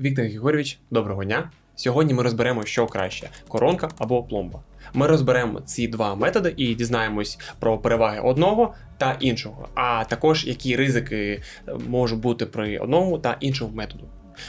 Віктор Григорьович, доброго дня. Сьогодні ми розберемо, що краще: коронка або пломба. Ми розберемо ці два методи і дізнаємось про переваги одного та іншого, а також які ризики е, можуть бути при одному та іншому методу.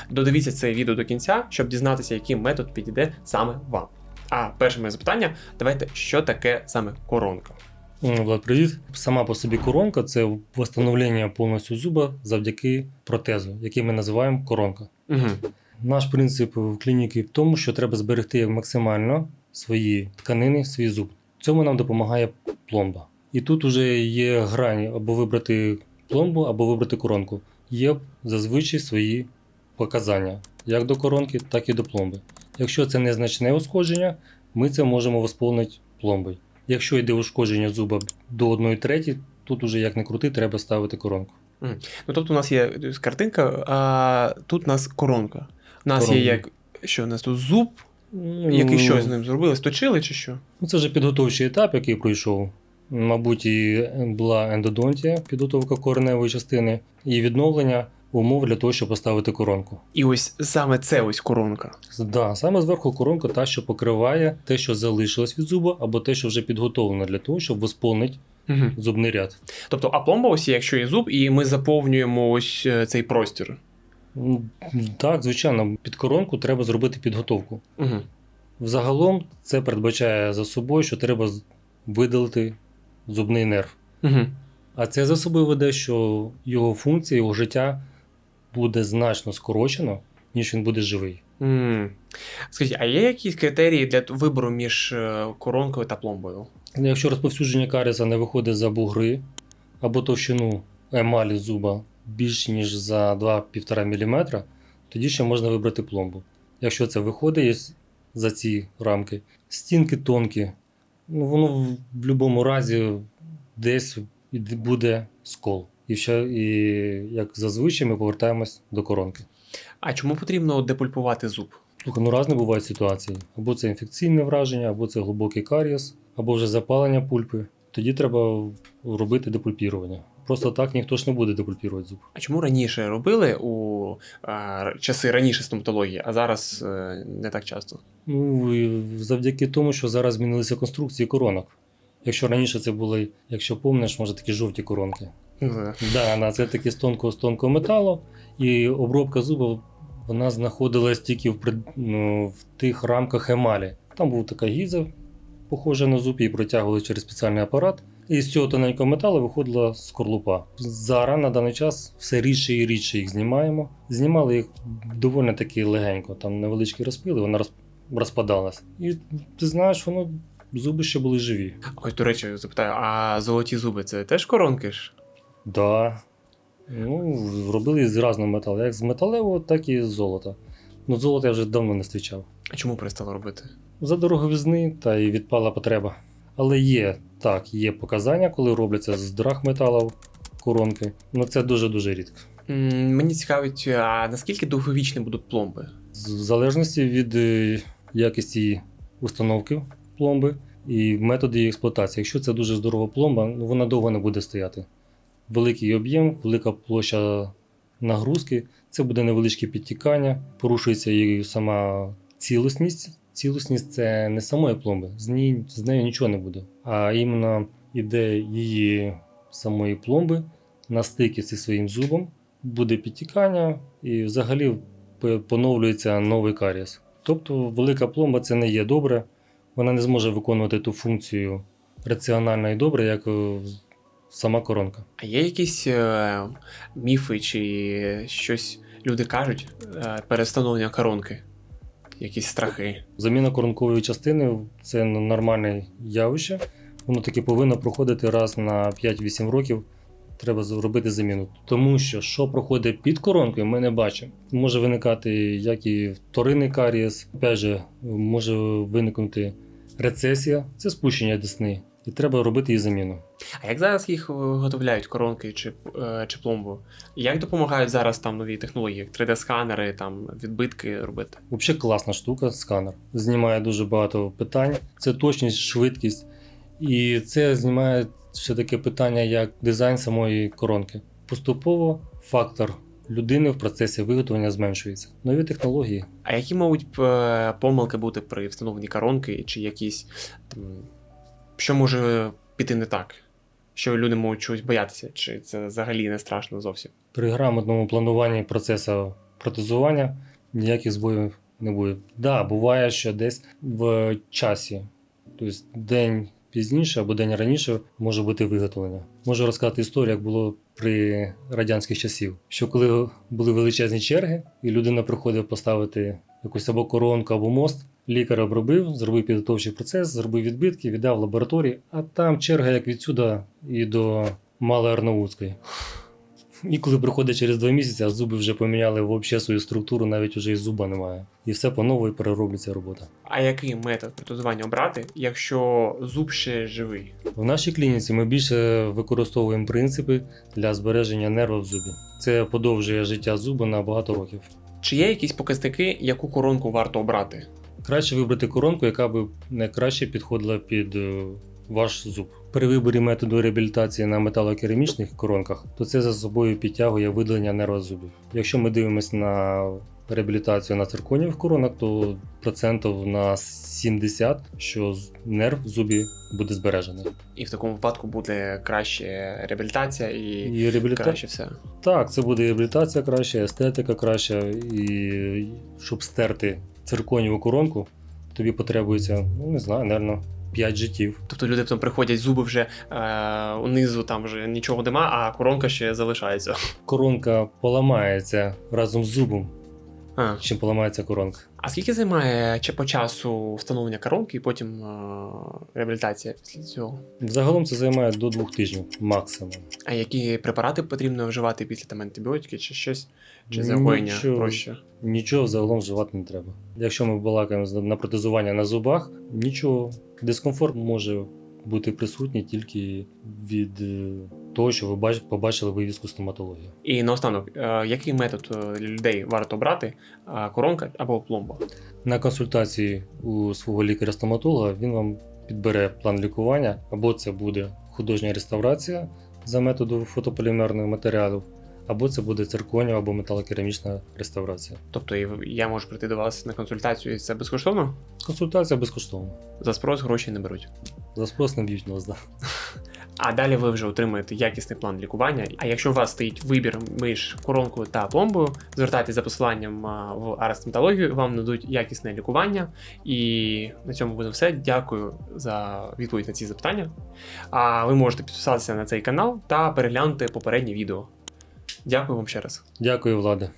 Додивіться це відео до кінця, щоб дізнатися, який метод підійде саме вам. А перше моє запитання: давайте, що таке саме коронка? Влад, привіт. Сама по собі коронка це встановлення повністю зуба завдяки протезу, який ми називаємо коронка. Угу. Наш принцип в клініці в тому, що треба зберегти максимально свої тканини, свій зуб. Цьому нам допомагає пломба. І тут вже є грані або вибрати пломбу, або вибрати коронку. Є зазвичай свої показання як до коронки, так і до пломби. Якщо це незначне ушкодження, ми це можемо восполнити пломбою. Якщо йде ушкодження зуба до 1 треті, тут уже як не крути, треба ставити коронку. Ну тобто, у нас є картинка, а тут у нас коронка. У нас є як. Що у нас тут зуб, який що з ним зробили? Сточили чи що? Ну, Це вже підготовчий етап, який пройшов. Мабуть, і була ендодонтія, підготовка кореневої частини, і відновлення умов для того, щоб поставити коронку. І ось саме це ось коронка. Да, саме зверху коронка та, що покриває те, що залишилось від зуба, або те, що вже підготовлено для того, щоб восполнити Угу. зубний ряд. Тобто, а пломба ось є, якщо є зуб, і ми заповнюємо ось е, цей простір. Так, звичайно, під коронку треба зробити підготовку. Угу. Взагалом це передбачає за собою, що треба видалити зубний нерв. Угу. А це за собою веде, що його функція, його життя буде значно скорочено, ніж він буде живий. м Скажіть, а є якісь критерії для вибору між е, коронкою та пломбою? Якщо розповсюдження каріса не виходить за бугри або товщину емалі зуба більш ніж за 2-1,5 мм, тоді ще можна вибрати пломбу. Якщо це виходить за ці рамки, стінки тонкі, ну воно в будь-якому разі десь буде скол. І, ще, і як зазвичай ми повертаємось до коронки. А чому потрібно депульпувати зуб? Слухай, ну різні бувають ситуації. Або це інфекційне враження, або це глибокий карієс, або вже запалення пульпи. Тоді треба робити депульпірування. Просто так ніхто ж не буде депульпірувати зуб. А чому раніше робили у а, часи раніше стоматології, а зараз е, не так часто? Ну і завдяки тому, що зараз змінилися конструкції коронок. Якщо раніше це були, якщо помниш, може такі жовті коронки. Да, на це такі з тонкого з тонкого металу, і обробка зуба вона знаходилась тільки в, ну, в тих рамках емалі. Там була така гіза, похожа на зуб, її протягували через спеціальний апарат. І з цього тоненького металу виходила скорлупа. Зараз на даний час все рідше і рідше їх знімаємо. Знімали їх доволі таки легенько, там невеличкі розпили, вона розпадалась. І ти знаєш, воно зуби ще були живі. Ось, до речі, запитаю, а золоті зуби це теж коронки ж? Да. Ну, робили з різного металу, як з металевого, так і з золота. Ну, золото я вже давно не зустрічав. А чому перестали робити? За дороговізни та й відпала потреба. Але є, так, є показання, коли робляться з драгметалів коронки. Ну це дуже-дуже рідко. М, Мені цікавить, а наскільки довговічні будуть пломби? З- В залежності від е, якості установки пломби і методу її експлуатації. Якщо це дуже здорова пломба, ну вона довго не буде стояти. Великий об'єм, велика площа нагрузки, це буде невеличке підтікання, порушується її сама цілісність. Цілісність це не самої пломби, з, ній, з нею нічого не буде. А іменно іде її самої пломби на стикі зі своїм зубом, буде підтікання і взагалі поновлюється новий карієс. Тобто велика пломба це не є добре, вона не зможе виконувати ту функцію раціонально і добре, як е, сама коронка. А є якісь е, міфи чи щось люди кажуть е, перед встановленням коронки? Якісь страхи? Заміна коронкової частини це нормальне явище. Воно таки повинно проходити раз на 5-8 років. Треба зробити заміну. Тому що що проходить під коронкою, ми не бачимо. Може виникати як і вторинний карієс, опять же, може виникнути рецесія, це спущення десни. І треба робити її заміну. А як зараз їх виготовляють коронки чи, е, чи пломбу? Як допомагають зараз там нові технології, як 3D-сканери, там відбитки робити? Взагалі класна штука, сканер. Знімає дуже багато питань. Це точність, швидкість. І це знімає ще таке питання, як дизайн самої коронки. Поступово фактор людини в процесі виготовлення зменшується. Нові технології. А які можуть помилки бути при встановленні коронки, чи якісь там, що може піти не так? Що люди можуть чогось боятися, чи це взагалі не страшно зовсім? При грамотному плануванні процесу протезування ніяких збоїв не буде. Да, буває, що десь в часі, тобто день пізніше або день раніше може бути виготовлення. Можу розказати історію, як було при радянських часів. Що коли були величезні черги, і людина приходила поставити якусь або коронку, або мост, лікар обробив, зробив підготовчий процес, зробив відбитки, віддав лабораторії, а там черга як відсюди і до Малої Арнаутської. І коли приходить через два місяці, а зуби вже поміняли взагалі свою структуру, навіть уже і зуба немає. І все по новій переробиться робота. А який метод протезування обрати, якщо зуб ще живий? В нашій клініці ми більше використовуємо принципи для збереження нерва в зубі. Це подовжує життя зуба на багато років. Чи є якісь показники, яку коронку варто обрати? Краще вибрати коронку, яка би найкраще підходила під е, ваш зуб. При виборі методу реабілітації на металокерамічних коронках, то це за собою підтягує видалення нерва зубів. Якщо ми дивимося на реабілітацію на цирконієвих коронах, то процентів на 70, що нерв в зубі буде збережений. І в такому випадку буде краще реабілітація і І реабіліта... краще все. Так, це буде реабілітація краща, естетика краща, і щоб стерти цирконіву коронку, тобі потребується, ну не знаю, напевно, 5 життів. Тобто люди там приходять, зуби вже е, унизу, там вже нічого нема, а коронка ще залишається. Коронка поламається разом з зубом, А, чим поламається коронка. а скільки займає чи по часу встановлення коронки і потім е, реабілітація після цього? Загалом це займає до двох тижнів максимум. А які препарати потрібно вживати після там антибіотики чи щось? Чи загоєння Нічого. проще? Нічого загалом вживати не треба. Якщо ми балакаємо з- на протезування на зубах, нічого. Дискомфорт може бути присутній тільки від е, того, що ви бач- побачили вивіску стоматології. І наостанок, е, який метод е, людей варто брати? Е, коронка або пломба? На консультації у свого лікаря-стоматолога він вам підбере план лікування, або це буде художня реставрація за методом фотополімерних матеріалів, або це буде цирконів або металокерамічна реставрація. Тобто я можу прийти до вас на консультацію, і це безкоштовно? Консультація безкоштовна. За спрос гроші не беруть. За спрос не б'ють нас, да. А далі ви вже отримаєте якісний план лікування. А якщо у вас стоїть вибір між коронкою та пломбою, звертайтеся за посиланням в арестоматологію, вам нададуть якісне лікування. І на цьому буде все. Дякую за відповідь на ці запитання. А ви можете підписатися на цей канал та переглянути попереднє відео. Дякую вам ще раз. Дякую, Влади.